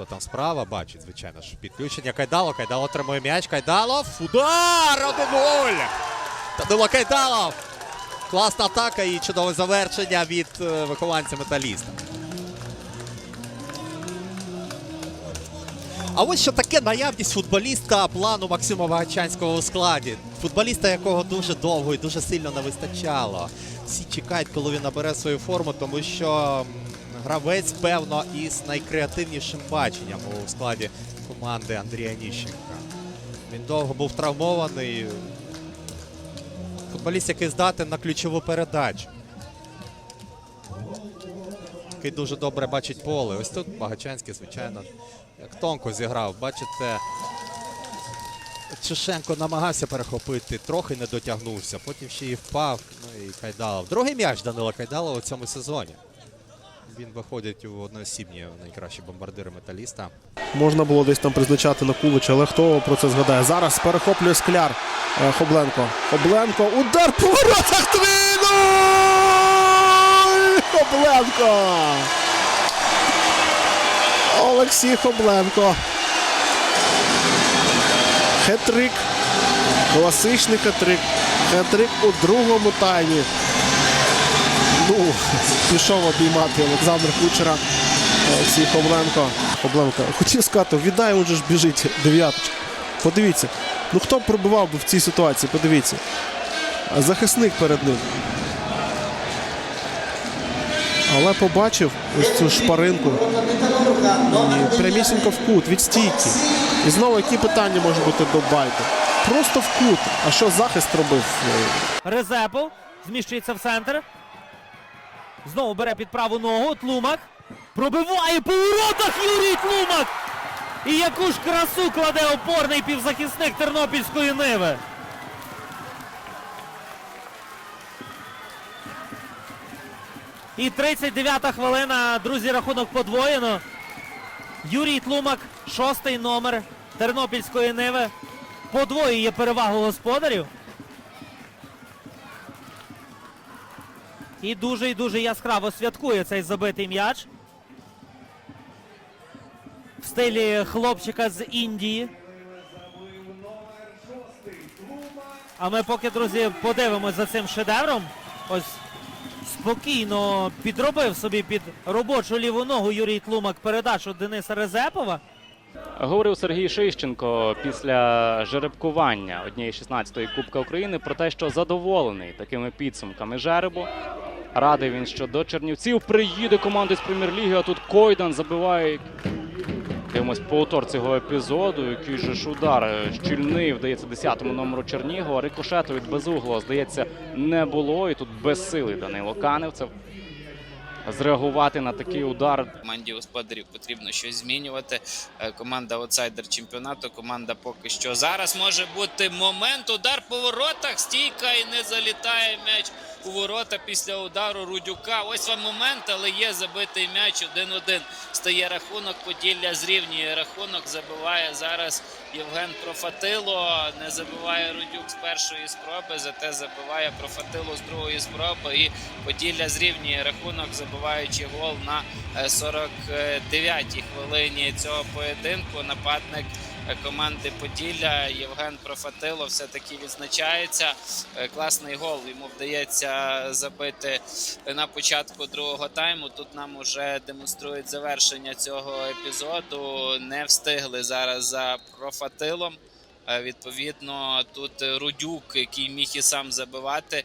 Хто там справа бачить, звичайно ж. Підключення Кайдало. Кайдало отримує м'яч. Кайдалов. Удар! 1-0! Данило Кайдалов! Класна атака і чудове завершення від е, вихованця металіста. А ось що таке наявність футболіста плану Максима Вагачанського у складі. Футболіста, якого дуже довго і дуже сильно не вистачало. Всі чекають, коли він набере свою форму, тому що гравець, певно, із найкреативнішим баченням у складі команди Андрія Ніщенка. Він довго був травмований. Футболіст, який здатен на ключову передачу. Який дуже добре бачить поле. Ось тут Багачанський, звичайно, як тонко зіграв. Бачите, Чешенко намагався перехопити, трохи не дотягнувся, потім ще й впав. Ну і Кайдалов. Другий м'яч Данила Кайдалова у цьому сезоні. Він виходить у одноосібні найкращі бомбардири металіста. Можна було десь там призначати на Кулича, але хто про це згадає? Зараз перехоплює скляр Е, Хобленко. Хобленко. Удар по воротах 3-0! Хобленко! Олексій Хобленко. Хетрик. Класичний хетрик. Хетрик у другому таймі. Ну, пішов обіймати Олександр Кучера. Олексій Хобленко. Хобленко. Хотів сказати, віддай, він же ж біжить дев'яточка. Подивіться. Ну хто б пробивав би в цій ситуації? Подивіться. Захисник перед ним. Але побачив ось цю шпаринку. І прямісінько в кут від стійки. І знову які питання можуть бути до Байка? Просто в кут. А що захист робив? Резепл зміщується в центр. Знову бере під праву ногу. Тлумак. Пробиває по воротах Юрій Тлумак. І яку ж красу кладе опорний півзахисник Тернопільської Ниви. І 39-та хвилина, друзі, рахунок подвоєно. Юрій Тлумак, шостий номер Тернопільської Ниви. Подвоює перевагу господарів. І дуже і дуже яскраво святкує цей забитий м'яч. В стилі хлопчика з Індії. А ми поки, друзі, подивимось за цим шедевром. Ось спокійно підробив собі під робочу ліву ногу Юрій Тлумак передачу Дениса Резепова. Говорив Сергій Шищенко після жеребкування однієї 16-ї Кубка України про те, що задоволений такими підсумками жеребу. Радий він, що до Чернівців приїде команда з прем'єр-ліги, а тут Койдан забиває. Дивимось по автор цього епізоду. Який же ж удар щільний вдається 10-му номеру Чернігова. Рикошету від безуглого, здається, не було. І тут безсилий Данило Каневцев. Зреагувати на такий удар команді господарів потрібно щось змінювати. Е, Команда аутсайдер чемпіонату. Команда поки що зараз може бути момент. Удар по воротах. Стійка і не залітає м'яч у ворота після удару Рудюка. Ось вам момент, але є забитий м'яч. 1-1 стає рахунок. Поділля зрівнює рахунок. Забиває зараз Євген Профатило. Не забиває Рудюк з першої спроби, зате забиває Профатило з другої спроби. І Поділля зрівнює рахунок, забиваючи гол на е, 49-й хвилині цього поєдинку. Нападник е, команди Поділля Євген Профатило все-таки відзначається. Е, Класний гол йому вдається забити на початку другого тайму. Тут нам уже демонструють завершення цього епізоду. Не встигли зараз за Профатилом. Е, Відповідно, тут е, Рудюк, який міг і сам забивати.